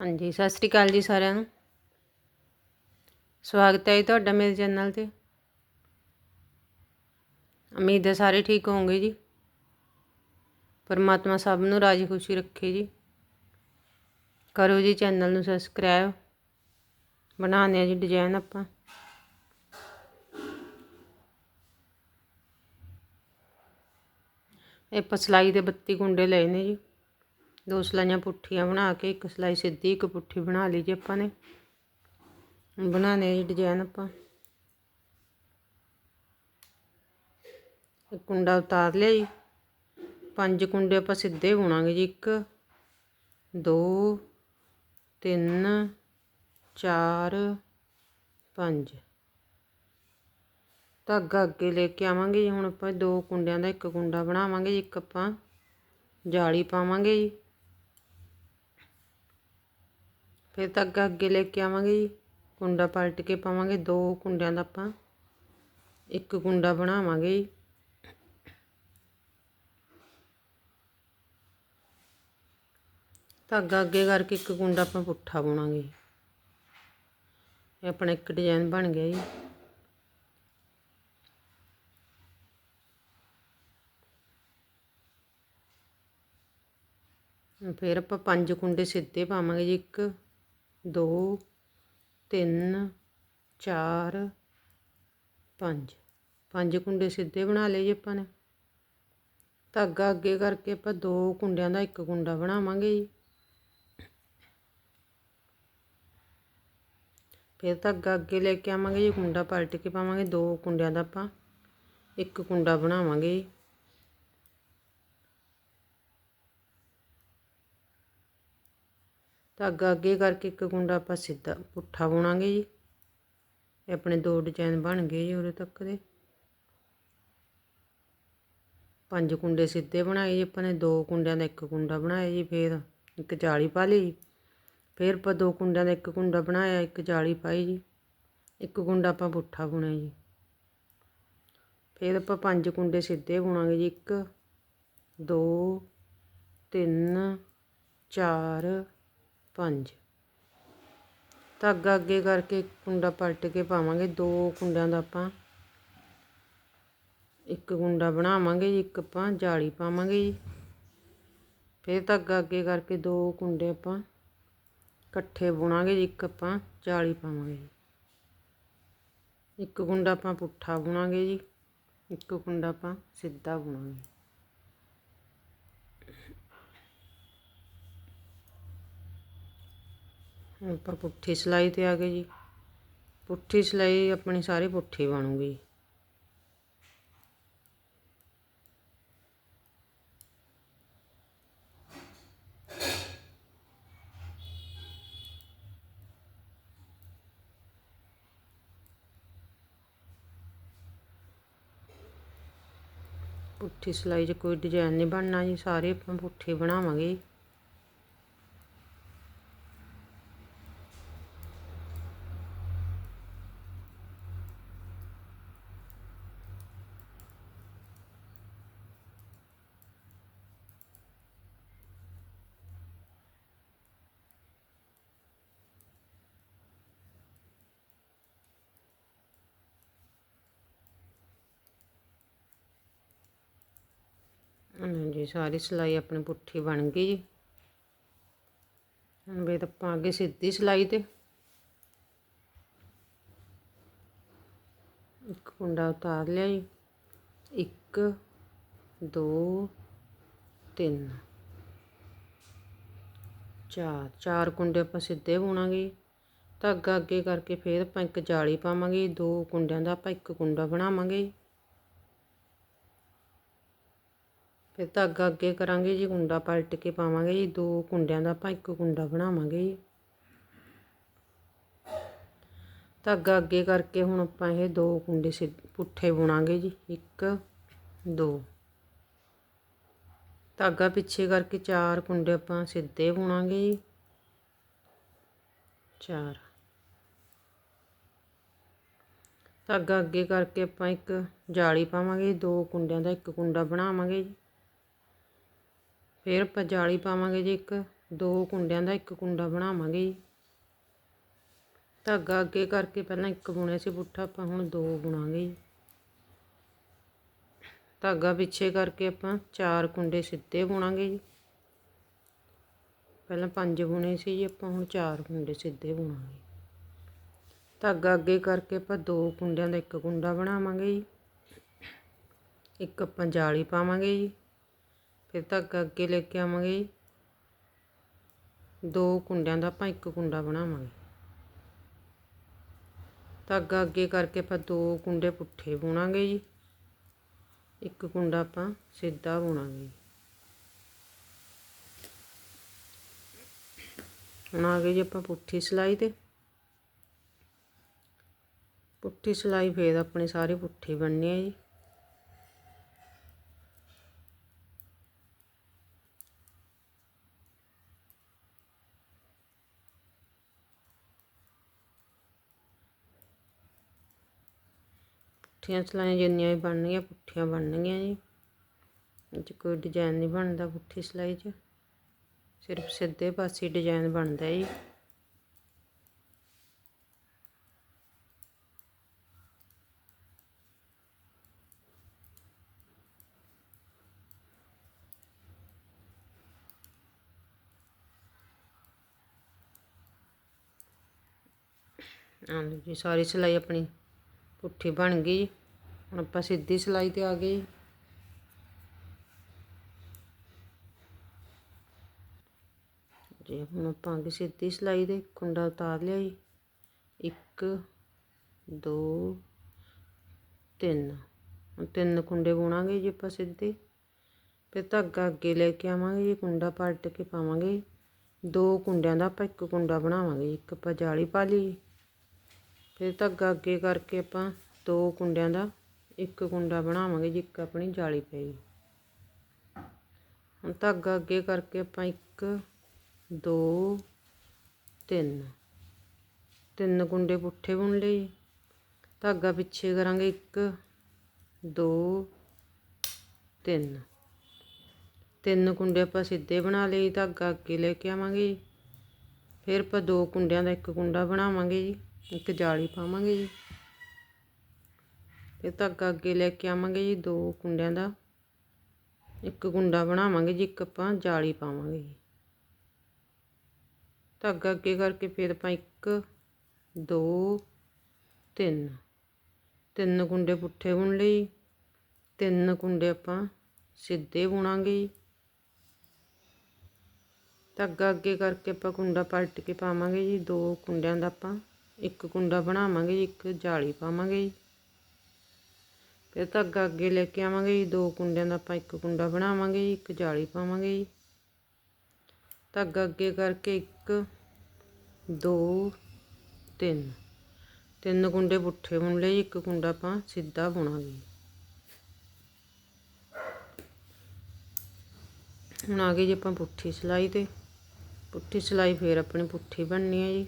ਹਾਂਜੀ, ਸਤਿ ਸ੍ਰੀ ਅਕਾਲ ਜੀ ਸਾਰਿਆਂ ਨੂੰ। ਸਵਾਗਤ ਹੈ ਜੀ ਤੁਹਾਡਾ ਮੇਰੇ ਚੈਨਲ ਤੇ। ਉਮੀਦ ਹੈ ਸਾਰੇ ਠੀਕ ਹੋਵੋਗੇ ਜੀ। ਪਰਮਾਤਮਾ ਸਭ ਨੂੰ ਰਾਜੀ ਖੁਸ਼ੀ ਰੱਖੇ ਜੀ। ਕਰੋ ਜੀ ਚੈਨਲ ਨੂੰ ਸਬਸਕ੍ਰਾਈਬ। ਬਣਾਉਂਦੇ ਆ ਜੀ ਡਿਜ਼ਾਈਨ ਆਪਾਂ। ਇਹ ਪਸਲਾਈ ਦੇ 32 ਕੁੰਡੇ ਲਏ ਨੇ ਜੀ। ਦੋ ਸਲਾਈਆਂ ਪੁੱਠੀਆਂ ਬਣਾ ਕੇ, ਇੱਕ ਸਲਾਈ ਸਿੱਧੀ, ਇੱਕ ਪੁੱਠੀ ਬਣਾ ਲਈ ਜੀ ਆਪਾਂ ਨੇ। ਬਣਾਣੇ ਜੀ ਡਿਜ਼ਾਈਨ ਆਪਾਂ। ਇੱਕ ਕੁੰਡਾ ਉਤਾਰ ਲਿਆ ਜੀ। ਪੰਜ ਕੁੰਡੇ ਆਪਾਂ ਸਿੱਧੇ ਬੁਣਾਂਗੇ ਜੀ। ਇੱਕ, ਦੋ, ਤਿੰਨ, ਚਾਰ, ਪੰਜ। ਧਾਗਾ ਅੱਗੇ ਲੈ ਕੇ ਆਵਾਂਗੇ ਜੀ। ਹੁਣ ਆਪਾਂ ਦੋ ਕੁੰਡਿਆਂ ਦਾ ਇੱਕ ਕੁੰਡਾ ਬਣਾਵਾਂਗੇ ਜੀ। ਇੱਕ ਆਪਾਂ ਜਾਲੀ ਪਾਵਾਂਗੇ ਜੀ। ਫਿਰ ਧਾਗਾ ਅੱਗੇ ਲੈ ਕੇ ਆਵਾਂਗੇ ਜੀ। ਕੁੰਡਾ ਪਲਟ ਕੇ ਪਾਵਾਂਗੇ, ਦੋ ਕੁੰਡਿਆਂ ਦਾ ਆਪਾਂ। ਇੱਕ ਕੁੰਡਾ ਬਣਾਵਾਂਗੇ ਜੀ। ਧਾਗਾ ਅੱਗੇ ਕਰਕੇ ਇੱਕ ਕੁੰਡਾ ਆਪਾਂ ਪੁੱਠਾ ਬੁਣਾਂਗੇ ਇਹ ਆਪਣਾ ਇੱਕ ਡਿਜ਼ਾਈਨ ਬਣ ਗਿਆ ਜੀ। ਫਿਰ ਆਪਾਂ ਪੰਜ ਕੁੰਡੇ ਸਿੱਧੇ ਪਾਵਾਂਗੇ ਜੀ ਇੱਕ। ਦੋ, ਤਿੰਨ, ਚਾਰ, ਪੰਜ। ਪੰਜ ਕੁੰਡੇ ਸਿੱਧੇ ਬਣਾ ਲਏ ਜੀ ਆਪਾਂ ਨੇ। ਧਾਗਾ ਅੱਗੇ ਕਰਕੇ ਆਪਾਂ ਦੋ ਕੁੰਡਿਆਂ ਦਾ ਇੱਕ ਕੁੰਡਾ ਬਣਾਵਾਂਗੇ ਜੀ। ਫਿਰ ਧਾਗਾ ਅੱਗੇ ਲੈ ਕੇ ਆਵਾਂਗੇ ਜੀ, ਕੁੰਡਾ ਪਲਟ ਕੇ ਪਾਵਾਂਗੇ, ਦੋ ਕੁੰਡਿਆਂ ਦਾ ਆਪਾਂ ਇੱਕ ਕੁੰਡਾ ਬਣਾਵਾਂਗੇ ਧਾਗਾ ਅੱਗੇ ਕਰਕੇ ਇੱਕ ਕੁੰਡਾ ਆਪਾਂ ਸਿੱਧਾ ਪੁੱਠਾ ਬੁਣਾਂਗੇ ਜੀ। ਇਹ ਆਪਣੇ ਦੋ ਡਿਜ਼ਾਈਨ ਬਣ ਗਏ ਜੀ ਉਰੇ ਤੱਕ ਦੇ। ਪੰਜ ਕੁੰਡੇ ਸਿੱਧੇ ਬਣਾਏ ਜੀ ਆਪਾਂ ਨੇ, ਦੋ ਕੁੰਡਿਆਂ ਦਾ ਇੱਕ ਕੁੰਡਾ ਬਣਾਇਆ ਜੀ ਫਿਰ ਇੱਕ ਜਾਲੀ ਪਾ ਲਈ ਫਿਰ ਆਪਾਂ ਦੋ ਕੁੰਡਿਆਂ ਦਾ ਇੱਕ ਕੁੰਡਾ ਬਣਾਇਆ, ਇੱਕ ਜਾਲੀ ਪਾਈ ਜੀ। ਇੱਕ ਕੁੰਡਾ ਆਪਾਂ ਪੁੱਠਾ ਬੁਣਿਆ ਜੀ। ਫਿਰ ਆਪਾਂ ਪੰਜ ਕੁੰਡੇ ਸਿੱਧੇ ਬੁਣਾਂਗੇ ਜੀ। ਇੱਕ, ਦੋ, ਤਿੰਨ, ਚਾਰ ਪੰਜ। ਧਾਗਾ ਅੱਗੇ ਕਰਕੇ ਕੁੰਡਾ ਪਲਟ ਕੇ ਪਾਵਾਂਗੇ। ਦੋ ਕੁੰਡਿਆਂ ਦਾ ਆਪਾਂ ਇੱਕ ਗੁੰਡਾ ਬਣਾਵਾਂਗੇ ਜੀ, ਇੱਕ ਆਪਾਂ ਜਾਲੀ ਪਾਵਾਂਗੇ ਜੀ। ਫਿਰ ਧਾਗਾ ਅੱਗੇ ਕਰਕੇ ਦੋ ਕੁੰਡੇ ਆਪਾਂ ਇਕੱਠੇ ਬੁਣਾਂਗੇ ਜੀ, ਇੱਕ ਆਪਾਂ ਜਾਲੀ ਪਾਵਾਂਗੇ ਜੀ। ਇੱਕ ਗੁੰਡਾ ਆਪਾਂ ਪੁੱਠਾ ਬੁਣਾਂਗੇ ਜੀ, ਇੱਕ ਕੁੰਡਾ ਆਪਾਂ ਸਿੱਧਾ ਬੁਣਾਂਗੇ। ਹੁਣ ਆਪਾਂ ਪੁੱਠੀ ਸਿਲਾਈ ਤੇ ਆ ਗਏ ਜੀ। ਪੁੱਠੀ ਸਿਲਾਈ ਆਪਣੀ ਸਾਰੀ ਪੁੱਠੀ ਬਣੂਗੀ। ਪੁੱਠੀ ਸਿਲਾਈ 'ਚ ਕੋਈ ਡਿਜ਼ਾਈਨ ਨਹੀਂ ਬਣਨਾ ਜੀ। ਸਾਰੇ ਆਪਾਂ ਪੁੱਠੇ ਬਣਾਵਾਂਗੇ। ਜੀ ਸਾਰੀ ਸਿਲਾਈ ਆਪਣੀ ਪੁੱਠੀ ਬਣ ਗਈ ਜੀ। ਹੁਣ ਬੇਤ ਆਪਾਂ ਅੱਗੇ ਸਿੱਧੀ ਸਿਲਾਈ ਤੇ। ਇੱਕ ਕੁੰਡਾ ਉਤਾਰ ਲਿਆ ਜੀ। ਇੱਕ, ਦੋ, ਤਿੰਨ। ਚਾਰ ਚਾਰ ਕੁੰਡੇ ਆਪਾਂ ਸਿੱਧੇ ਬੁਣਾਂਗੇ ਧਾਗਾ ਅੱਗੇ ਕਰਕੇ ਫਿਰ ਆਪਾਂ ਇੱਕ ਜਾਲੀ ਪਾਵਾਂਗੇ। ਦੋ ਕੁੰਡਿਆਂ ਦਾ ਆਪਾਂ ਇੱਕ ਕੁੰਡਾ ਬਣਾਵਾਂਗੇ। ਫਿਰ ਧਾਗਾ ਅੱਗੇ ਕਰਾਂਗੇ ਜੀ, ਕੁੰਡਾ ਪਲਟ ਕੇ ਪਾਵਾਂਗੇ ਜੀ, ਦੋ ਕੁੰਡਿਆਂ ਦਾ ਆਪਾਂ ਇੱਕ ਕੁੰਡਾ ਬਣਾਵਾਂਗੇ ਜੀ। ਧਾਗਾ ਅੱਗੇ ਕਰਕੇ ਹੁਣ ਆਪਾਂ ਇਹ ਦੋ ਕੁੰਡੇ ਪੁੱਠੇ ਬੁਣਾਂਗੇ ਜੀ, ਇੱਕ, ਦੋ। ਧਾਗਾ ਪਿੱਛੇ ਕਰਕੇ ਚਾਰ ਕੁੰਡੇ ਆਪਾਂ ਸਿੱਧੇ ਬੁਣਾਂਗੇ ਜੀ। ਚਾਰ। ਧਾਗਾ ਅੱਗੇ ਕਰਕੇ ਆਪਾਂ ਇੱਕ ਜਾਲੀ ਪਾਵਾਂਗੇ ਦੋ ਕੁੰਡਿਆਂ ਦਾ ਇੱਕ ਕੁੰਡਾ ਬਣਾਵਾਂਗੇ ਜੀ। ਫਿਰ ਆਪਾਂ ਜਾਲੀ ਪਾਵਾਂਗੇ ਜੀ ਇੱਕ, ਦੋ ਕੁੰਡਿਆਂ ਦਾ ਇੱਕ ਕੁੰਡਾ ਬਣਾਵਾਂਗੇ ਜੀ। ਧਾਗਾ ਅੱਗੇ ਕਰਕੇ ਪਹਿਲਾਂ ਇੱਕ ਬੁਣਿਆ ਸੀ ਪੁੱਠਾ, ਆਪਾਂ ਹੁਣ ਦੋ ਬੁਣਾਂਗੇ ਜੀ। ਧਾਗਾ ਪਿੱਛੇ ਕਰਕੇ ਆਪਾਂ ਚਾਰ ਕੁੰਡੇ ਸਿੱਧੇ ਬੁਣਾਂਗੇ ਜੀ। ਪਹਿਲਾਂ ਪੰਜ ਬੁਣੇ ਸੀ ਜੀ, ਆਪਾਂ ਹੁਣ ਚਾਰ ਕੁੰਡੇ ਸਿੱਧੇ ਬੁਣਾਂਗੇ। ਧਾਗਾ ਅੱਗੇ ਕਰਕੇ ਆਪਾਂ ਦੋ ਕੁੰਡਿਆਂ ਦਾ ਇੱਕ ਕੁੰਡਾ ਬਣਾਵਾਂਗੇ ਜੀ। ਇੱਕ ਆਪਾਂ ਜਾਲੀ ਪਾਵਾਂਗੇ ਜੀ। ਫਿਰ ਧਾਗਾ ਅੱਗੇ ਲੈ ਕੇ ਆਵਾਂਗੇ ਜੀ। ਦੋ ਕੁੰਡਿਆਂ ਦਾ ਆਪਾਂ ਇੱਕ ਕੁੰਡਾ ਬਣਾਵਾਂਗੇ। ਧਾਗਾ ਅੱਗੇ ਕਰਕੇ ਆਪਾਂ ਦੋ ਕੁੰਡੇ ਪੁੱਠੇ ਬੁਣਾਂਗੇ ਜੀ। ਇੱਕ ਕੁੰਡਾ ਆਪਾਂ ਸਿੱਧਾ ਬੁਣਾਂਗੇ ਜੀ। ਹੁਣ ਆ ਗਏ ਜੀ ਆਪਾਂ ਪੁੱਠੀ ਸਿਲਾਈ ਤੇ। ਪੁੱਠੀ ਸਿਲਾਈ ਫੇਰ ਆਪਣੇ ਸਾਰੇ ਪੁੱਠੇ ਬਣਨੇ ਹੈ ਜੀ। ਪੁੱਠੀਆਂ ਸਿਲਾਈਆਂ ਜਿੰਨੀਆਂ ਵੀ ਬਣਨਗੀਆਂ, ਪੁੱਠੀਆਂ ਬਣਨਗੀਆਂ ਜੀ। ਇਹ 'ਚ ਕੋਈ ਡਿਜ਼ਾਈਨ ਨਹੀਂ ਬਣਦਾ ਪੁੱਠੀ ਸਿਲਾਈ 'ਚ। ਸਿਰਫ ਸਿੱਧੇ ਪਾਸੇ ਡਿਜ਼ਾਈਨ ਬਣਦਾ ਜੀ। ਹਾਂ ਸਾਰੀ ਸਿਲਾਈ ਆਪਣੀ ਪੁੱਠੀ ਬਣ ਗਈ ਹੁਣ ਆਪਾਂ ਸਿੱਧੀ ਸਿਲਾਈ ਤੇ ਆ ਗਏ ਜੀ। ਜੀ, ਹੁਣ ਆਪਾਂ ਅੱਗੇ ਸਿੱਧੀ ਸਿਲਾਈ ਦੇ, ਕੁੰਡਾ ਉਤਾਰ ਲਿਆ ਜੀ। ਇੱਕ, ਦੋ, ਤਿੰਨ। ਹੁਣ ਤਿੰਨ ਕੁੰਡੇ ਬੁਣਾਂਗੇ ਜੀ ਆਪਾਂ ਸਿੱਧੇ। ਫਿਰ ਧਾਗਾ ਅੱਗੇ ਲੈ ਕੇ ਆਵਾਂਗੇ ਜੀ, ਕੁੰਡਾ ਪਲਟ ਕੇ ਪਾਵਾਂਗੇ। ਦੋ ਕੁੰਡਿਆਂ ਦਾ ਆਪਾਂ ਇੱਕ ਕੁੰਡਾ ਬਣਾਵਾਂਗੇ ਇੱਕ ਆਪਾਂ ਜਾਲੀ ਪਾ ਲਈ। ਫਿਰ ਧਾਗਾ ਅੱਗੇ ਕਰਕੇ ਆਪਾਂ ਦੋ ਕੁੰਡਿਆਂ ਦਾ ਇੱਕ ਕੁੰਡਾ ਬਣਾਵਾਂਗੇ ਜੀ, ਇੱਕ ਆਪਣੀ ਜਾਲੀ ਪਈ। ਹੁਣ ਧਾਗਾ ਅੱਗੇ ਕਰਕੇ ਆਪਾਂ ਇੱਕ, ਦੋ, ਤਿੰਨ। ਤਿੰਨ ਕੁੰਡੇ ਪੁੱਠੇ ਬੁਣ ਲਏ ਧਾਗਾ ਪਿੱਛੇ ਕਰਾਂਗੇ ਇੱਕ, ਦੋ, ਤਿੰਨ। ਤਿੰਨ ਕੁੰਡੇ ਆਪਾਂ ਸਿੱਧੇ ਬਣਾ ਲਏ ਧਾਗਾ ਅੱਗੇ ਲੈ ਕੇ ਆਵਾਂਗੇ ਫਿਰ ਆਪਾਂ ਦੋ ਕੁੰਡਿਆਂ ਦਾ ਇੱਕ ਕੁੰਡਾ ਬਣਾਵਾਂਗੇ ਜੀ, ਇੱਕ ਜਾਲੀ ਪਾਵਾਂਗੇ ਜੀ। ਫਿਰ ਧਾਗਾ ਅੱਗੇ ਲੈ ਕੇ ਆਵਾਂਗੇ ਜੀ ਦੋ ਕੁੰਡਿਆਂ ਦਾ। ਇੱਕ ਕੁੰਡਾ ਬਣਾਵਾਂਗੇ ਜੀ, ਇੱਕ ਆਪਾਂ ਜਾਲੀ ਪਾਵਾਂਗੇ ਜੀ। ਧਾਗਾ ਅੱਗੇ ਕਰਕੇ ਫਿਰ ਆਪਾਂ ਇੱਕ, ਦੋ, ਤਿੰਨ। ਤਿੰਨ ਕੁੰਡੇ ਪੁੱਠੇ ਬੁਣ ਲਈ ਤਿੰਨ ਕੁੰਡੇ ਆਪਾਂ ਸਿੱਧੇ ਬੁਣਾਂਗੇ ਜੀ। ਧਾਗਾ ਅੱਗੇ ਕਰਕੇ ਆਪਾਂ ਕੁੰਡਾ ਪਲਟ ਕੇ ਪਾਵਾਂਗੇ ਜੀ। ਦੋ ਕੁੰਡਿਆਂ ਦਾ ਆਪਾਂ ਇੱਕ ਕੁੰਡਾ ਬਣਾਵਾਂਗੇ ਜੀ, ਇੱਕ ਜਾਲੀ ਪਾਵਾਂਗੇ ਜੀ। ਫਿਰ ਧਾਗਾ ਅੱਗੇ ਲੈ ਕੇ ਆਵਾਂਗੇ ਜੀ, ਦੋ ਕੁੰਡਿਆਂ ਦਾ ਆਪਾਂ ਇੱਕ ਕੁੰਡਾ ਬਣਾਵਾਂਗੇ ਜੀ, ਇੱਕ ਜਾਲੀ ਪਾਵਾਂਗੇ ਜੀ। ਧਾਗਾ ਅੱਗੇ ਕਰਕੇ ਇੱਕ, ਦੋ, ਤਿੰਨ। ਤਿੰਨ ਕੁੰਡੇ ਪੁੱਠੇ ਬੁਣ ਲਏ ਇੱਕ ਕੁੰਡਾ ਆਪਾਂ ਸਿੱਧਾ ਬੁਣਾਂਗੇ। ਹੁਣ ਆ ਗਏ ਜੀ ਆਪਾਂ ਪੁੱਠੀ ਸਿਲਾਈ ਤੇ। ਪੁੱਠੀ ਸਿਲਾਈ ਫੇਰ ਆਪਣੀ ਪੁੱਠੀ ਬਣਨੀ ਹੈ ਜੀ।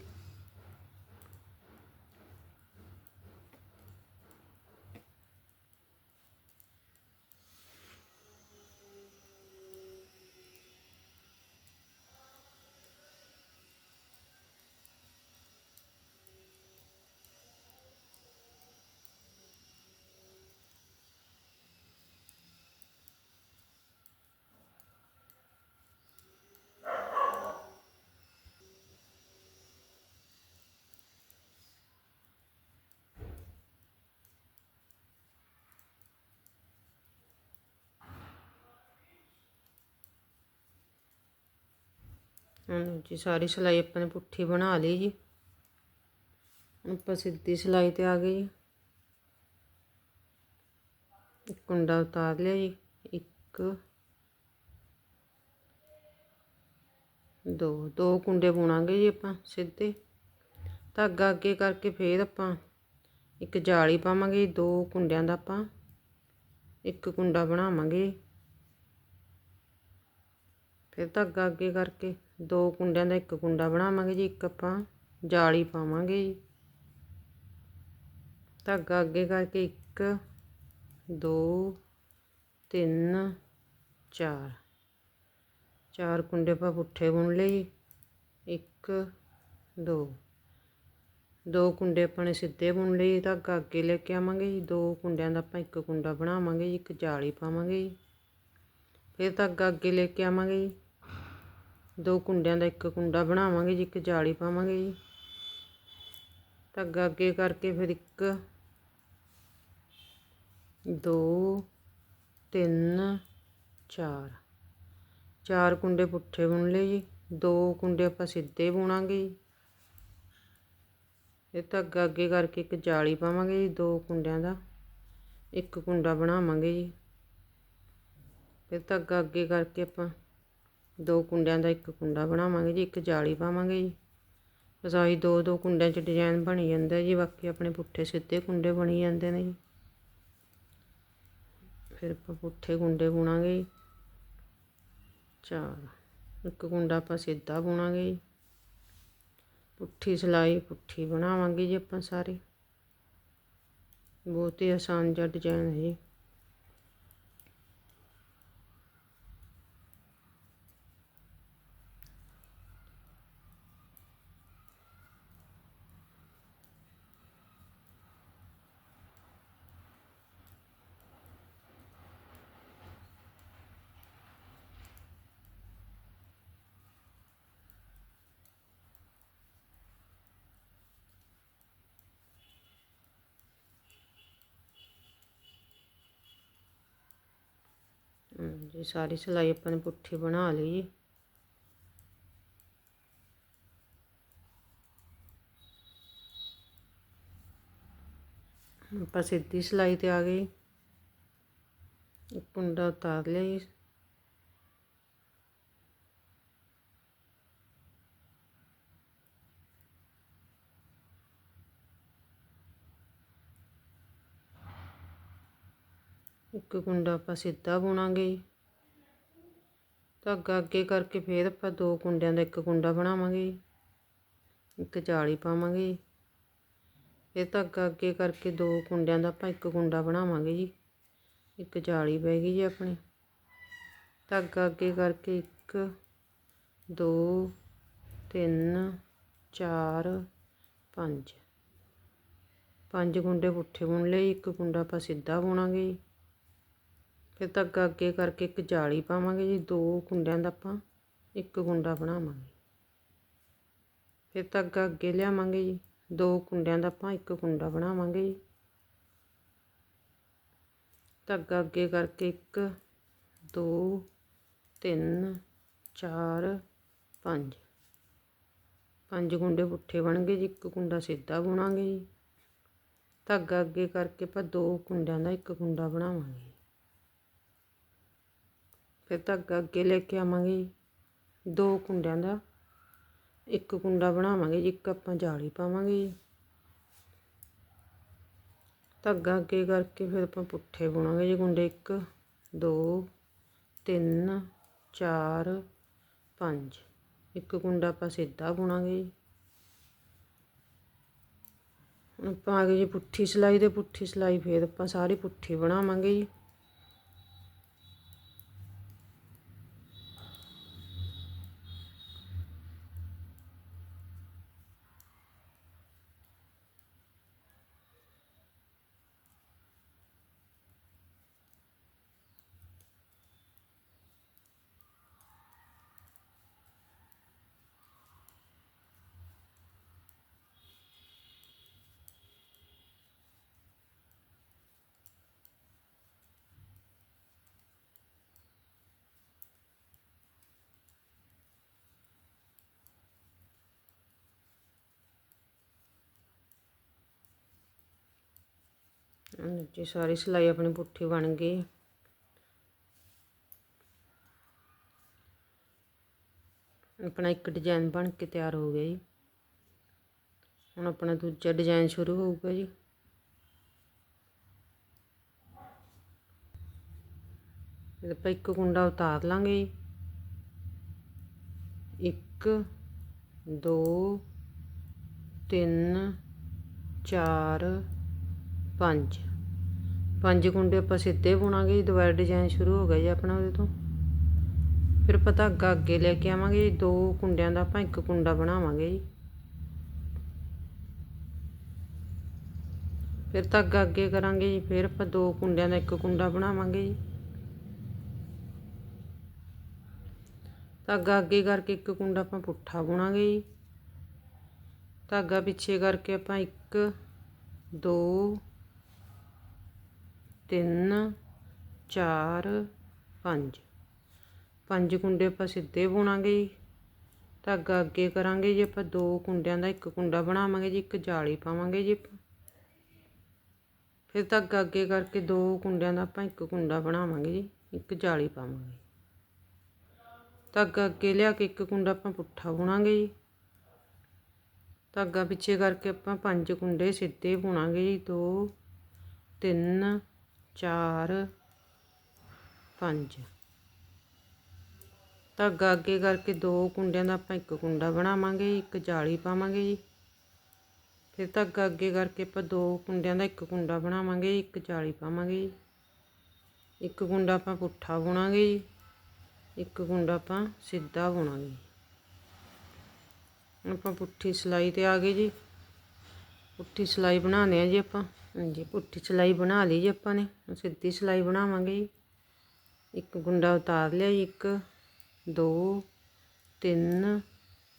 ਜੀ, ਸਾਰੀ ਸਿਲਾਈ ਆਪਾਂ ਨੇ ਪੁੱਠੀ ਬਣਾ ਲਈ ਜੀ। ਆਪਾਂ ਸਿੱਧੀ ਸਿਲਾਈ ਤੇ ਆ ਗਏ ਜੀ। ਇੱਕ ਕੁੰਡਾ ਉਤਾਰ ਲਿਆ ਜੀ, ਇੱਕ, ਦੋ ਦੋ ਕੁੰਡੇ ਬੁਣਾਂਗੇ ਜੀ ਆਪਾਂ ਸਿੱਧੇ। ਧਾਗਾ ਅੱਗੇ ਕਰਕੇ ਫੇਰ ਆਪਾਂ ਇੱਕ ਜਾਲੀ ਪਾਵਾਂਗੇ ਦੋ ਕੁੰਡਿਆਂ ਦਾ ਆਪਾਂ। ਇੱਕ ਕੁੰਡਾ ਬਣਾਵਾਂਗੇ। ਫਿਰ ਧਾਗਾ ਅੱਗੇ ਕਰਕੇ ਦੋ ਕੁੰਡਿਆਂ ਦਾ ਇੱਕ ਕੁੰਡਾ ਬਣਾਵਾਂਗੇ ਜੀ ਇੱਕ ਆਪਾਂ ਜਾਲੀ ਪਾਵਾਂਗੇ ਜੀ। ਧਾਗਾ ਅੱਗੇ ਕਰਕੇ ਇੱਕ ਦੋ ਤਿੰਨ ਚਾਰ। ਚਾਰ ਕੁੰਡੇ ਆਪਾਂ ਪੁੱਠੇ ਬੁਣ ਲਏ ਜੀ। ਇੱਕ ਦੋ। ਦੋ ਕੁੰਡੇ ਆਪਾਂ ਨੇ ਸਿੱਧੇ ਬੁਣ ਲਏ ਜੀ, ਧਾਗਾ ਅੱਗੇ ਲੈ ਕੇ ਆਵਾਂਗੇ ਜੀ। ਦੋ ਕੁੰਡਿਆਂ ਦਾ ਆਪਾਂ ਇੱਕ ਕੁੰਡਾ ਬਣਾਵਾਂਗੇ ਜੀ ਇੱਕ ਜਾਲੀ ਪਾਵਾਂਗੇ ਜੀ। ਫਿਰ ਧਾਗਾ ਅੱਗੇ ਲੈ ਕੇ ਆਵਾਂਗੇ ਜੀ। ਦੋ ਕੁੰਡਿਆਂ ਦਾ ਇੱਕ ਕੁੰਡਾ ਬਣਾਵਾਂਗੇ ਜੀ, ਇੱਕ ਜਾਲੀ ਪਾਵਾਂਗੇ ਜੀ। ਧਾਗਾ ਅੱਗੇ ਕਰਕੇ ਫਿਰ ਇੱਕ, ਦੋ, ਤਿੰਨ, ਚਾਰ। ਚਾਰ ਕੁੰਡੇ ਪੁੱਠੇ ਬੁਣ ਲਏ ਜੀ। ਦੋ ਕੁੰਡੇ ਆਪਾਂ ਸਿੱਧੇ ਬੁਣਾਂਗੇ ਜੀ। ਇਹ ਧਾਗਾ ਅੱਗੇ ਕਰਕੇ ਇੱਕ ਜਾਲੀ ਪਾਵਾਂਗੇ ਜੀ, ਦੋ ਕੁੰਡਿਆਂ ਦਾ। ਇੱਕ ਕੁੰਡਾ ਬਣਾਵਾਂਗੇ ਜੀ। ਫਿਰ ਧਾਗਾ ਅੱਗੇ ਕਰਕੇ ਆਪਾਂ ਦੋ ਕੁੰਡਿਆਂ ਦਾ ਇੱਕ ਕੁੰਡਾ ਬਣਾਵਾਂਗੇ ਜੀ, ਇੱਕ ਜਾਲੀ ਪਾਵਾਂਗੇ ਜੀ। ਬਸ ਦੋ ਦੋ ਕੁੰਡਿਆਂ 'ਚ ਡਿਜ਼ਾਈਨ ਬਣੀ ਜਾਂਦਾ ਜੀ, ਬਾਕੀ ਆਪਣੇ ਪੁੱਠੇ ਸਿੱਧੇ ਕੁੰਡੇ ਬਣੀ ਜਾਂਦੇ ਨੇ ਜੀ। ਫਿਰ ਆਪਾਂ ਪੁੱਠੇ ਕੁੰਡੇ ਬੁਣਾਂਗੇ ਜੀ। ਚਾਰ, ਇੱਕ ਕੁੰਡਾ ਆਪਾਂ ਸਿੱਧਾ ਬੁਣਾਂਗੇ ਜੀ। ਪੁੱਠੀ ਸਿਲਾਈ, ਪੁੱਠੀ ਬਣਾਵਾਂਗੇ ਜੀ ਆਪਾਂ ਸਾਰੇ। ਬਹੁਤ ਹੀ ਆਸਾਨ ਜਿਹਾ ਡਿਜ਼ਾਈਨ ਹੈ ਜੀ। ਹਾਂਜੀ, ਸਾਰੀ ਸਿਲਾਈ ਆਪਾਂ ਨੇ ਪੁੱਠੀ ਬਣਾ ਲਈ। ਆਪਾਂ ਸਿੱਧੀ ਸਿਲਾਈ ਤੇ ਆ ਗਏ। ਕੁੰਡਾ ਉਤਾਰ ਲਿਆ ਜੀ। ਇੱਕ ਕੁੰਡਾ ਆਪਾਂ ਸਿੱਧਾ ਬੁਣਾਂਗੇ ਜੀ। ਧਾਗਾ ਅੱਗੇ ਕਰਕੇ ਫੇਰ ਆਪਾਂ ਦੋ ਕੁੰਡਿਆਂ ਦਾ ਇੱਕ ਕੁੰਡਾ ਬਣਾਵਾਂਗੇ ਜੀ। ਇੱਕ ਜਾਲੀ ਪਾਵਾਂਗੇ ਜੀ। ਫਿਰ ਧਾਗਾ ਅੱਗੇ ਕਰਕੇ ਦੋ ਕੁੰਡਿਆਂ ਦਾ ਆਪਾਂ ਇੱਕ ਕੁੰਡਾ ਬਣਾਵਾਂਗੇ ਜੀ। ਇੱਕ ਜਾਲੀ ਪੈ ਗਈ ਜੀ ਆਪਣੀ। ਧਾਗਾ ਅੱਗੇ ਕਰਕੇ ਇੱਕ, ਦੋ, ਤਿੰਨ, ਚਾਰ, ਪੰਜ। ਪੰਜ ਕੁੰਡੇ ਪੁੱਠੇ ਬੁਣ ਲਏ ਇੱਕ ਕੁੰਡਾ ਆਪਾਂ ਸਿੱਧਾ ਬੁਣਾਂਗੇ ਜੀ। ਫਿਰ ਧਾਗਾ ਅੱਗੇ ਕਰਕੇ ਇੱਕ ਜਾਲੀ ਪਾਵਾਂਗੇ ਜੀ, ਦੋ ਕੁੰਡਿਆਂ ਦਾ ਆਪਾਂ, ਇੱਕ ਕੁੰਡਾ ਬਣਾਵਾਂਗੇ। ਫਿਰ ਧਾਗਾ ਅੱਗੇ ਲਿਆਵਾਂਗੇ ਜੀ, ਦੋ ਕੁੰਡਿਆਂ ਦਾ ਆਪਾਂ, ਇੱਕ ਕੁੰਡਾ ਬਣਾਵਾਂਗੇ ਜੀ। ਧਾਗਾ ਅੱਗੇ ਕਰਕੇ ਇੱਕ, ਦੋ, ਤਿੰਨ, ਚਾਰ, ਪੰਜ। ਪੰਜ ਕੁੰਡੇ ਪੁੱਠੇ ਬਣਗੇ ਜੀ, ਇੱਕ ਕੁੰਡਾ ਸਿੱਧਾ ਬੁਣਾਂਗੇ ਜੀ। ਧਾਗਾ ਅੱਗੇ ਕਰਕੇ ਆਪਾਂ ਦੋ ਕੁੰਡਿਆਂ ਦਾ ਇੱਕ ਕੁੰਡਾ ਬਣਾਵਾਂਗੇ। ਫਿਰ ਧਾਗਾ ਅੱਗੇ ਲੈ ਕੇ ਆਵਾਂਗੇ ਜੀ। ਦੋ ਕੁੰਡਿਆਂ ਦਾ। ਇੱਕ ਕੁੰਡਾ ਬਣਾਵਾਂਗੇ ਜੀ, ਇੱਕ ਆਪਾਂ ਜਾਲੀ ਪਾਵਾਂਗੇ ਜੀ। ਧਾਗਾ ਅੱਗੇ ਕਰਕੇ ਫਿਰ ਆਪਾਂ ਪੁੱਠੇ ਬੁਣਾਂਗੇ ਜੀ ਕੁੰਡੇ। ਇੱਕ, ਦੋ, ਤਿੰਨ, ਚਾਰ, ਪੰਜ। ਇੱਕ ਕੁੰਡਾ ਆਪਾਂ ਸਿੱਧਾ ਬੁਣਾਂਗੇ ਜੀ। ਹੁਣ ਆਪਾਂ ਆ ਗਏ ਜੀ ਪੁੱਠੀ ਸਿਲਾਈ ਤੇ ਪੁੱਠੀ ਸਿਲਾਈ ਫੇਰ ਆਪਾਂ ਸਾਰੀ ਪੁੱਠੀ ਬਣਾਵਾਂਗੇ ਜੀ। ਜੀ ਸਾਰੀ ਸਿਲਾਈ ਆਪਣੀ ਪੁੱਠੀ ਬਣ ਗਈ। ਆਪਣਾ ਇੱਕ ਡਿਜ਼ਾਈਨ ਬਣ ਕੇ ਤਿਆਰ ਹੋ ਗਿਆ ਜੀ। ਹੁਣ ਆਪਣਾ ਦੂਜਾ ਡਿਜ਼ਾਈਨ ਸ਼ੁਰੂ ਹੋਊਗਾ ਜੀ। ਇਹ ਆਪਾਂ ਇੱਕ ਕੁੰਡਾ ਉਤਾਰ ਲਾਂਗੇ ਜੀ। ਇੱਕ, ਦੋ, ਤਿੰਨ, ਚਾਰ, ਪੰਜ। ਪੰਜ ਕੁੰਡੇ ਆਪਾਂ ਸਿੱਧੇ ਬੁਣਾਂਗੇ ਜੀ, ਦੁਬਾਰਾ ਡਿਜ਼ਾਈਨ ਸ਼ੁਰੂ ਹੋ ਗਿਆ ਜੀ ਆਪਣਾ ਉਹਦੇ ਤੋਂ। ਫਿਰ ਆਪਾਂ ਧਾਗਾ ਅੱਗੇ ਲੈ ਕੇ ਆਵਾਂਗੇ ਜੀ, ਦੋ ਕੁੰਡਿਆਂ ਦਾ ਆਪਾਂ ਇੱਕ ਕੁੰਡਾ ਬਣਾਵਾਂਗੇ ਜੀ। ਫਿਰ ਧਾਗਾ ਅੱਗੇ ਕਰਾਂਗੇ ਜੀ, ਫਿਰ ਆਪਾਂ ਦੋ ਕੁੰਡਿਆਂ ਦਾ ਇੱਕ ਕੁੰਡਾ ਬਣਾਵਾਂਗੇ ਜੀ। ਧਾਗਾ ਅੱਗੇ ਕਰਕੇ ਇੱਕ ਕੁੰਡਾ ਆਪਾਂ ਪੁੱਠਾ ਬੁਣਾਂਗੇ ਜੀ। ਧਾਗਾ ਪਿੱਛੇ ਕਰਕੇ ਆਪਾਂ ਇੱਕ, ਦੋ ਤਿੰਨ, ਚਾਰ, ਪੰਜ। ਪੰਜ ਕੁੰਡੇ ਆਪਾਂ ਸਿੱਧੇ ਬੁਣਾਂਗੇ ਜੀ। ਧਾਗਾ ਅੱਗੇ ਕਰਾਂਗੇ ਜੀ ਆਪਾਂ ਦੋ ਕੁੰਡਿਆਂ ਦਾ ਇੱਕ ਕੁੰਡਾ ਬਣਾਵਾਂਗੇ ਜੀ, ਇੱਕ ਜਾਲੀ ਪਾਵਾਂਗੇ ਜੀ ਆਪਾਂ। ਫਿਰ ਧਾਗਾ ਅੱਗੇ ਕਰਕੇ ਦੋ ਕੁੰਡਿਆਂ ਦਾ ਆਪਾਂ ਇੱਕ ਕੁੰਡਾ ਬਣਾਵਾਂਗੇ ਜੀ, ਇੱਕ ਜਾਲੀ ਪਾਵਾਂਗੇ। ਧਾਗਾ ਅੱਗੇ ਲਿਆ ਕੇ ਇੱਕ ਕੁੰਡਾ ਆਪਾਂ ਪੁੱਠਾ ਬੁਣਾਂਗੇ ਜੀ। ਧਾਗਾ ਪਿੱਛੇ ਕਰਕੇ ਆਪਾਂ ਪੰਜ ਕੁੰਡੇ ਸਿੱਧੇ ਬੁਣਾਂਗੇ ਜੀ, ਦੋ, ਤਿੰਨ ਚਾਰ, ਪੰਜ। ਧਾਗਾ ਅੱਗੇ ਕਰਕੇ ਦੋ ਕੁੰਡਿਆਂ ਦਾ ਆਪਾਂ ਇੱਕ ਕੁੰਡਾ ਬਣਾਵਾਂਗੇ ਇੱਕ ਜਾਲੀ ਪਾਵਾਂਗੇ ਜੀ। ਫਿਰ ਧਾਗਾ ਅੱਗੇ ਕਰਕੇ ਆਪਾਂ ਦੋ ਕੁੰਡਿਆਂ ਦਾ ਇੱਕ ਕੁੰਡਾ ਬਣਾਵਾਂਗੇ ਇੱਕ ਜਾਲੀ ਪਾਵਾਂਗੇ ਜੀ। ਇੱਕ ਕੁੰਡਾ ਆਪਾਂ ਪੁੱਠਾ ਬੁਣਾਂਗੇ ਜੀ, ਇੱਕ ਕੁੰਡਾ ਆਪਾਂ ਸਿੱਧਾ ਬੁਣਾਂਗੇ ਹੁਣ ਆਪਾਂ ਪੁੱਠੀ ਸਿਲਾਈ ਤੇ ਆ ਗਏ ਜੀ। ਪੁੱਠੀ ਸਿਲਾਈ ਬਣਾਉਂਦੇ ਆ ਜੀ ਆਪਾਂ। ਹਾਂਜੀ, ਪੁੱਠੀ ਸਿਲਾਈ ਬਣਾ ਲਈ ਜੀ ਆਪਾਂ ਨੇ। ਸਿੱਧੀ ਸਿਲਾਈ ਬਣਾਵਾਂਗੇ ਜੀ। ਇੱਕ ਗੁੰਡਾ ਉਤਾਰ ਲਿਆ ਜੀ ਇੱਕ, ਦੋ, ਤਿੰਨ,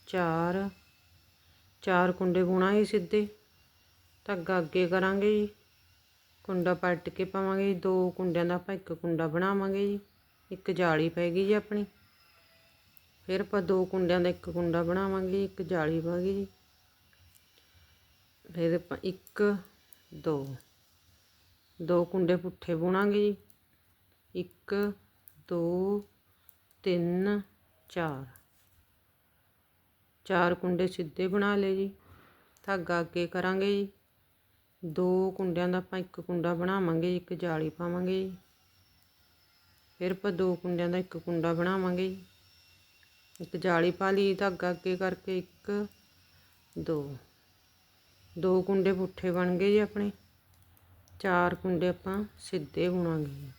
ਚਾਰ। ਚਾਰ ਕੁੰਡੇ ਬੁਣਾਂਗੇ ਸਿੱਧੇ। ਧਾਗਾ ਅੱਗੇ ਕਰਾਂਗੇ ਜੀ। ਕੁੰਡਾ ਪਲਟ ਕੇ ਪਾਵਾਂਗੇ ਜੀ। ਦੋ ਕੁੰਡਿਆਂ ਦਾ ਆਪਾਂ ਇੱਕ ਕੁੰਡਾ ਬਣਾਵਾਂਗੇ ਜੀ। ਇੱਕ ਜਾਲੀ ਪੈਗੀ ਜੀ ਆਪਣੀ। ਫਿਰ ਆਪਾਂ ਦੋ ਕੁੰਡਿਆਂ ਦਾ ਇੱਕ ਕੁੰਡਾ ਬਣਾਵਾਂਗੇ ਇੱਕ ਜਾਲੀ ਪਾਵਾਂਗੇ ਜੀ। ਫਿਰ ਆਪਾਂ ਇੱਕ ਦੋ। ਦੋ ਕੁੰਡੇ ਪੁੱਠੇ ਬੁਣਾਂਗੇ ਜੀ। ਇੱਕ, ਦੋ, ਤਿੰਨ, ਚਾਰ। ਚਾਰ ਕੁੰਡੇ ਸਿੱਧੇ ਬਣਾ ਲਏ ਜੀ। ਧਾਗਾ ਅੱਗੇ ਕਰਾਂਗੇ ਜੀ। ਦੋ ਕੁੰਡਿਆਂ ਦਾ ਆਪਾਂ ਇੱਕ ਕੁੰਡਾ ਬਣਾਵਾਂਗੇ ਇੱਕ ਜਾਲੀ ਪਾਵਾਂਗੇ ਜੀ। ਫਿਰ ਆਪਾਂ ਦੋ ਕੁੰਡਿਆਂ ਦਾ ਇੱਕ ਕੁੰਡਾ ਬਣਾਵਾਂਗੇ ਜੀ। ਇੱਕ ਜਾਲੀ ਪਾ ਲਈ, ਧਾਗਾ ਅੱਗੇ ਕਰਕੇ ਇੱਕ, ਦੋ। ਦੋ ਕੁੰਡੇ ਪੁੱਠੇ ਬਣ ਗਏ ਜੀ ਆਪਣੇ। ਚਾਰ ਕੁੰਡੇ ਆਪਾਂ ਸਿੱਧੇ ਬੁਣਾਂਗੇ ਜੀ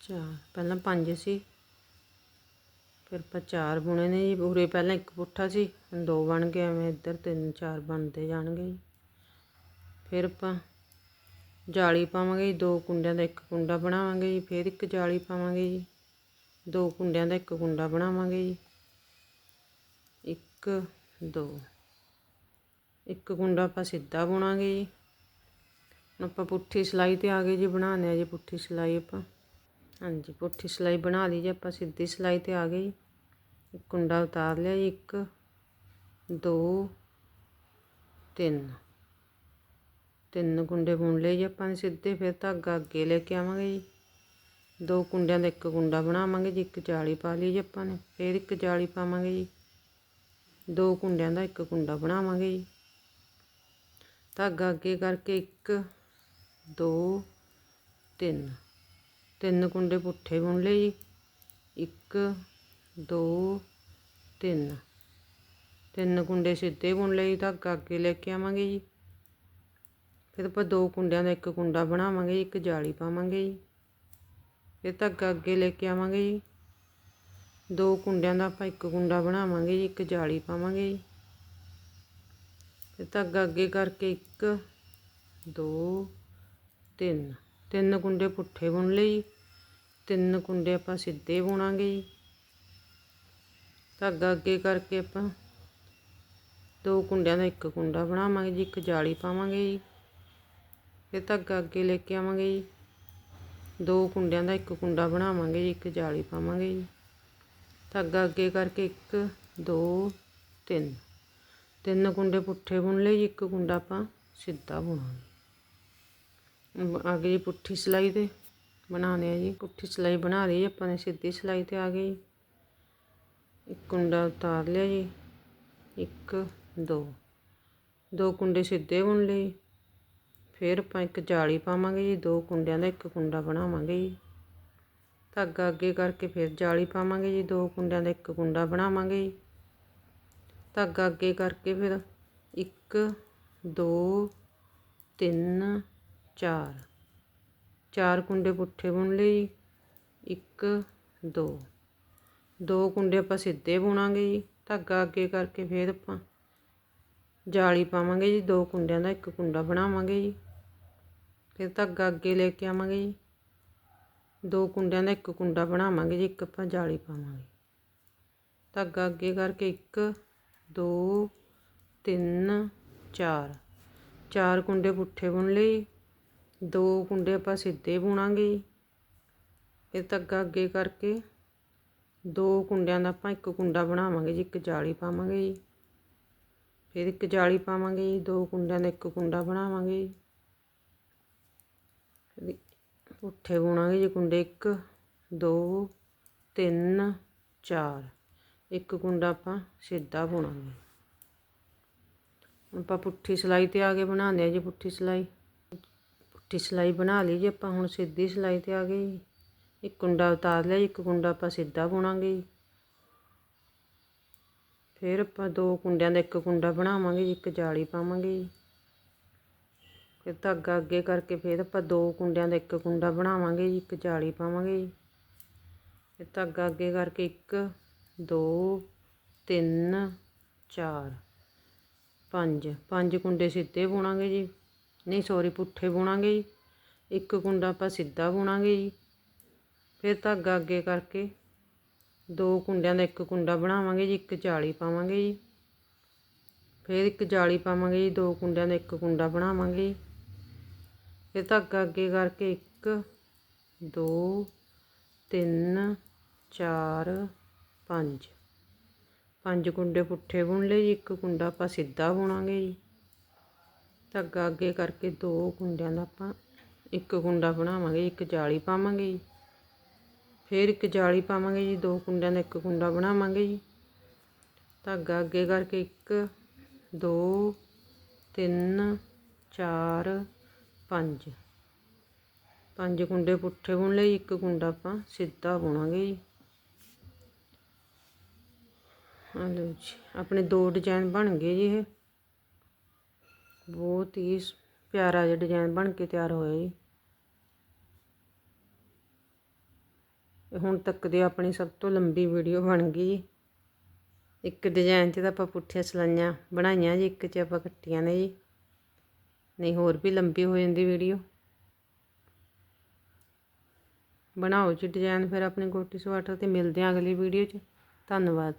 ਚਾਰ, ਪਹਿਲਾਂ ਪੰਜ ਸੀ। ਫਿਰ ਆਪਾਂ ਚਾਰ ਬੁਣੇ ਨੇ ਜੀ। ਉਰੇ ਪਹਿਲਾਂ ਇੱਕ ਪੁੱਠਾ ਸੀ, ਹੁਣ ਦੋ ਬਣ ਗਏ। ਐਵੇਂ ਇੱਧਰ ਤਿੰਨ, ਚਾਰ ਬਣਦੇ ਜਾਣਗੇ ਜੀ। ਫਿਰ ਆਪਾਂ ਜਾਲੀ ਪਾਵਾਂਗੇ ਜੀ। ਦੋ ਕੁੰਡਿਆਂ ਦਾ ਇੱਕ ਕੁੰਡਾ ਬਣਾਵਾਂਗੇ ਜੀ। ਫਿਰ ਇੱਕ ਜਾਲੀ ਪਾਵਾਂਗੇ ਜੀ। ਦੋ ਕੁੰਡਿਆਂ ਦਾ ਇੱਕ ਕੁੰਡਾ ਬਣਾਵਾਂਗੇ ਜੀ। ਇੱਕ ਦੋ। ਇੱਕ ਕੁੰਡਾ ਆਪਾਂ ਸਿੱਧਾ ਬੁਣਾਂਗੇ ਜੀ। ਹੁਣ ਆਪਾਂ ਪੁੱਠੀ ਸਿਲਾਈ ਤੇ ਆ ਗਏ ਜੀ ਬਣਾਉਂਦੇ ਆ ਜੀ ਪੁੱਠੀ ਸਿਲਾਈ ਆਪਾਂ। ਹਾਂਜੀ, ਪੁੱਠੀ ਸਿਲਾਈ ਬਣਾ ਲਈ ਜੀ ਆਪਾਂ, ਸਿੱਧੀ ਸਿਲਾਈ ਤੇ ਆ ਗਏ ਜੀ। ਇੱਕ ਕੁੰਡਾ ਉਤਾਰ ਲਿਆ ਜੀ, ਇੱਕ, ਦੋ, ਤਿੰਨ। ਤਿੰਨ ਗੁੰਡੇ ਬੁਣ ਲਏ ਜੀ ਆਪਾਂ ਨੇ ਸਿੱਧੇ, ਫਿਰ ਧਾਗਾ ਅੱਗੇ ਲੈ ਕੇ ਆਵਾਂਗੇ ਜੀ। ਦੋ ਕੁੰਡਿਆਂ ਦਾ ਇੱਕ ਕੁੰਡਾ ਬਣਾਵਾਂਗੇ ਜੀ, ਇੱਕ ਜਾਲੀ ਪਾ ਲਈ ਜੀ ਆਪਾਂ ਨੇ, ਫਿਰ ਇੱਕ ਜਾਲੀ ਪਾਵਾਂਗੇ ਜੀ। ਦੋ ਕੁੰਡਿਆਂ ਦਾ ਇੱਕ ਕੁੰਡਾ ਬਣਾਵਾਂਗੇ ਜੀ। ਧਾਗਾ ਅੱਗੇ ਕਰਕੇ ਇੱਕ, ਦੋ, ਤਿੰਨ। ਤਿੰਨ ਕੁੰਡੇ ਪੁੱਠੇ ਬੁਣ ਲਏ ਜੀ। ਇੱਕ, ਦੋ, ਤਿੰਨ। ਤਿੰਨ ਕੁੰਡੇ ਸਿੱਧੇ ਬੁਣ ਲਏ ਜੀ। ਧਾਗਾ ਅੱਗੇ ਲੈ ਕੇ ਆਵਾਂਗੇ ਜੀ। ਫਿਰ ਆਪਾਂ ਦੋ ਕੁੰਡਿਆਂ ਦਾ ਇੱਕ ਕੁੰਡਾ ਬਣਾਵਾਂਗੇ ਜੀ। ਇੱਕ ਜਾਲੀ ਪਾਵਾਂਗੇ ਜੀ। ਫਿਰ ਧਾਗਾ ਅੱਗੇ ਲੈ ਕੇ ਆਵਾਂਗੇ ਜੀ। ਦੋ ਕੁੰਡਿਆਂ ਦਾ ਆਪਾਂ ਇੱਕ ਕੁੰਡਾ ਬਣਾਵਾਂਗੇ ਜੀ, ਇੱਕ ਜਾਲੀ ਪਾਵਾਂਗੇ ਜੀ। ਫਿਰ ਧਾਗਾ ਅੱਗੇ ਕਰਕੇ ਇੱਕ, ਦੋ, ਤਿੰਨ। ਤਿੰਨ ਕੁੰਡੇ ਪੁੱਠੇ ਬੁਣ ਲਏ ਜੀ। ਤਿੰਨ ਕੁੰਡੇ ਆਪਾਂ ਸਿੱਧੇ ਬੁਣਾਂਗੇ ਜੀ। ਧਾਗਾ ਅੱਗੇ ਕਰਕੇ ਆਪਾਂ ਦੋ ਕੁੰਡਿਆਂ ਦਾ ਇੱਕ ਕੁੰਡਾ ਬਣਾਵਾਂਗੇ ਜੀ, ਇੱਕ ਜਾਲੀ ਪਾਵਾਂਗੇ ਜੀ। ਫਿਰ ਧਾਗਾ ਅੱਗੇ ਲੈ ਕੇ ਆਵਾਂਗੇ ਜੀ। ਦੋ ਕੁੰਡਿਆਂ ਦਾ ਇੱਕ ਕੁੰਡਾ ਬਣਾਵਾਂਗੇ ਜੀ, ਇੱਕ ਜਾਲੀ ਪਾਵਾਂਗੇ ਜੀ। ਧਾਗਾ ਅੱਗੇ ਕਰਕੇ ਇੱਕ, ਦੋ, ਤਿੰਨ। ਤਿੰਨ ਕੁੰਡੇ ਪੁੱਠੇ ਬੁਣ ਲਏ ਜੀ, ਇੱਕ ਕੁੰਡਾ ਆਪਾਂ ਸਿੱਧਾ ਬੁਣਾਂਗੇ ਆ ਗਈ ਪੁੱਠੀ ਸਿਲਾਈ ਤੇ ਬਣਾਉਂਦੇ ਆ ਜੀ। ਪੁੱਠੀ ਸਿਲਾਈ ਬਣਾ ਲਈ ਆਪਾਂ ਨੇ ਸਿੱਧੀ ਸਿਲਾਈ ਤੇ ਆ ਗਈ ਇੱਕ ਕੁੰਡਾ ਉਤਾਰ ਲਿਆ ਜੀ। ਇੱਕ, ਦੋ। ਦੋ ਕੁੰਡੇ ਸਿੱਧੇ ਬੁਣ ਲਏ ਫਿਰ ਆਪਾਂ ਇੱਕ ਜਾਲੀ ਪਾਵਾਂਗੇ ਜੀ। ਦੋ ਕੁੰਡਿਆਂ ਦਾ ਇੱਕ ਕੁੰਡਾ ਬਣਾਵਾਂਗੇ ਜੀ। ਧਾਗਾ ਅੱਗੇ ਕਰਕੇ ਫਿਰ ਜਾਲੀ ਪਾਵਾਂਗੇ ਜੀ, ਦੋ ਕੁੰਡਿਆਂ ਦਾ ਇੱਕ ਕੁੰਡਾ ਬਣਾਵਾਂਗੇ ਜੀ। ਧਾਗਾ ਅੱਗੇ ਕਰਕੇ ਫਿਰ ਇੱਕ, ਦੋ, ਤਿੰਨ, ਚਾਰ। ਚਾਰ ਕੁੰਡੇ ਪੁੱਠੇ ਬੁਣ ਲਏ ਜੀ। ਇੱਕ, ਦੋ। ਦੋ ਕੁੰਡੇ ਆਪਾਂ ਸਿੱਧੇ ਬੁਣਾਂਗੇ ਜੀ। ਧਾਗਾ ਅੱਗੇ ਕਰਕੇ ਫਿਰ ਆਪਾਂ ਜਾਲੀ ਪਾਵਾਂਗੇ ਜੀ। ਦੋ ਕੁੰਡਿਆਂ ਦਾ ਇੱਕ ਕੁੰਡਾ ਬਣਾਵਾਂਗੇ ਜੀ। ਫਿਰ ਧਾਗਾ ਅੱਗੇ ਲੈ ਕੇ ਆਵਾਂਗੇ ਜੀ। ਦੋ ਕੁੰਡਿਆਂ ਦਾ ਇੱਕ ਕੁੰਡਾ ਬਣਾਵਾਂਗੇ ਜੀ ਇੱਕ ਆਪਾਂ ਜਾਲੀ ਪਾਵਾਂਗੇ। ਧਾਗਾ ਅੱਗੇ ਕਰਕੇ ਇੱਕ, ਦੋ, ਤਿੰਨ, ਚਾਰ। ਚਾਰ ਕੁੰਡੇ ਪੁੱਠੇ ਬੁਣ ਲਈ ਦੋ ਕੁੰਡੇ ਆਪਾਂ ਸਿੱਧੇ ਬੁਣਾਂਗੇ। ਜੀ ਫਿਰ ਧਾਗਾ ਅੱਗੇ ਕਰਕੇ ਦੋ ਕੁੰਡਿਆਂ ਦਾ ਆਪਾਂ ਇੱਕ ਕੁੰਡਾ ਬਣਾਵਾਂਗੇ ਜੀ ਇੱਕ ਜਾਲੀ ਪਾਵਾਂਗੇ। ਜੀ ਫਿਰ ਇੱਕ ਜਾਲੀ ਪਾਵਾਂਗੇ ਜੀ ਦੋ ਕੁੰਡਿਆਂ ਦਾ ਇੱਕ ਕੁੰਡਾ ਬਣਾਵਾਂਗੇ। ਜੀ ਪੁੱਠੇ ਬੁਣਾਂਗੇ ਜੀ ਕੁੰਡੇ ਇੱਕ, ਦੋ, ਤਿੰਨ, ਚਾਰ। ਇੱਕ ਕੁੰਡਾ ਆਪਾਂ ਸਿੱਧਾ ਬੁਣਾਂਗੇ ਆਪਾਂ ਪੁੱਠੀ ਸਿਲਾਈ ਤੇ ਆ ਕੇ ਬਣਾਉਂਦੇ ਆ ਜੀ, ਪੁੱਠੀ ਸਿਲਾਈ। ਪੁੱਠੀ ਸਿਲਾਈ ਬਣਾ ਲਈ ਜੀ ਆਪਾਂ, ਹੁਣ ਸਿੱਧੀ ਸਿਲਾਈ ਤੇ ਆ ਗਏ ਜੀ। ਇੱਕ ਕੁੰਡਾ ਉਤਾਰ ਲਿਆ ਇੱਕ ਕੁੰਡਾ ਆਪਾਂ ਸਿੱਧਾ ਬੁਣਾਂਗੇ ਜੀ। ਫਿਰ ਆਪਾਂ ਦੋ ਕੁੰਡਿਆਂ ਦਾ ਇੱਕ ਕੁੰਡਾ ਬਣਾਵਾਂਗੇ ਜੀ, ਇੱਕ ਜਾਲੀ ਪਾਵਾਂਗੇ ਜੀ। ਫਿਰ ਧਾਗਾ ਅੱਗੇ ਕਰਕੇ ਫਿਰ ਆਪਾਂ ਦੋ ਕੁੰਡਿਆਂ ਦਾ ਇੱਕ ਕੁੰਡਾ ਬਣਾਵਾਂਗੇ ਜੀ, ਇੱਕ ਜਾਲੀ ਪਾਵਾਂਗੇ ਜੀ। ਫਿਰ ਧਾਗਾ ਅੱਗੇ ਕਰਕੇ ਇੱਕ, ਦੋ, ਤਿੰਨ, ਚਾਰ, ਪੰਜ। ਪੰਜ ਕੁੰਡੇ ਸਿੱਧੇ ਬੁਣਾਂਗੇ ਜੀ। ਨਹੀਂ ਸੌਰੀ ਪੁੱਠੇ ਬੁਣਾਂਗੇ ਜੀ। ਇੱਕ ਕੁੰਡਾ ਆਪਾਂ ਸਿੱਧਾ ਬੁਣਾਂਗੇ ਜੀ। ਫਿਰ ਧਾਗਾ ਅੱਗੇ ਕਰਕੇ ਦੋ ਕੁੰਡਿਆਂ ਦਾ ਇੱਕ ਕੁੰਡਾ ਬਣਾਵਾਂਗੇ ਜੀ, ਇੱਕ ਜਾਲੀ ਪਾਵਾਂਗੇ ਜੀ। ਫਿਰ ਇੱਕ ਜਾਲੀ ਪਾਵਾਂਗੇ ਜੀ, ਦੋ ਕੁੰਡਿਆਂ ਦਾ ਇੱਕ ਕੁੰਡਾ ਬਣਾਵਾਂਗੇ ਜੀ ਫਿਰ ਧਾਗਾ ਅੱਗੇ ਕਰਕੇ ਇੱਕ, ਦੋ, ਤਿੰਨ, ਚਾਰ, ਪੰਜ। ਪੰਜ ਕੁੰਡੇ ਪੁੱਠੇ ਬੁਣ ਲਏ ਜੀ, ਇੱਕ ਕੁੰਡਾ ਆਪਾਂ ਸਿੱਧਾ ਬੁਣਾਂਗੇ ਜੀ। ਧਾਗਾ ਅੱਗੇ ਕਰਕੇ ਦੋ ਕੁੰਡਿਆਂ ਦਾ ਆਪਾਂ ਇੱਕ ਕੁੰਡਾ ਬਣਾਵਾਂਗੇ, ਇੱਕ ਜਾਲੀ ਪਾਵਾਂਗੇ ਜੀ। ਫਿਰ ਇੱਕ ਜਾਲੀ ਪਾਵਾਂਗੇ ਜੀ, ਦੋ ਕੁੰਡਿਆਂ ਦਾ ਇੱਕ ਕੁੰਡਾ ਬਣਾਵਾਂਗੇ ਜੀ। ਧਾਗਾ ਅੱਗੇ ਕਰਕੇ ਇੱਕ, ਦੋ, ਤਿੰਨ, ਚਾਰ ਪੰਜ। ਪੰਜ ਕੁੰਡੇ ਪੁੱਠੇ ਬੁਣ ਲਈ ਇੱਕ ਕੁੰਡਾ ਆਪਾਂ ਸਿੱਧਾ ਬੁਣਾਂਗੇ ਜੀ। ਆ ਲਓ ਜੀ, ਆਪਣੇ ਦੋ ਡਿਜ਼ਾਈਨ ਬਣ ਗਏ ਜੀ ਇਹ। ਬਹੁਤ ਹੀ ਪਿਆਰਾ ਜਿਹਾ ਡਿਜ਼ਾਈਨ ਬਣ ਕੇ ਤਿਆਰ ਹੋਇਆ ਜੀ। ਹੁਣ ਤੱਕ ਦੀ ਆਪਣੀ ਸਭ ਤੋਂ ਲੰਬੀ ਵੀਡੀਓ ਬਣ ਗਈ ਜੀ। ਇੱਕ ਡਿਜ਼ਾਈਨ 'ਚ ਤਾਂ ਆਪਾਂ ਪੁੱਠੀਆਂ ਸਲਾਈਆਂ ਬਣਾਈਆਂ ਜੀ, ਇੱਕ 'ਚ ਆਪਾਂ ਕੱਟੀਆਂ ਨੇ ਜੀ। ਨਹੀਂ, ਹੋਰ ਵੀ ਲੰਬੀ ਹੋ ਜਾਂਦੀ ਵੀਡੀਓ। ਬਣਾਓ ਜੀ ਡਿਜ਼ਾਈਨ ਫਿਰ ਆਪਣੇ ਗੋਟੀ ਸਵਾਟਰ ਤੇ ਮਿਲਦੇ ਹਾਂ ਅਗਲੀ ਵੀਡੀਓ 'ਚ। ਧੰਨਵਾਦ।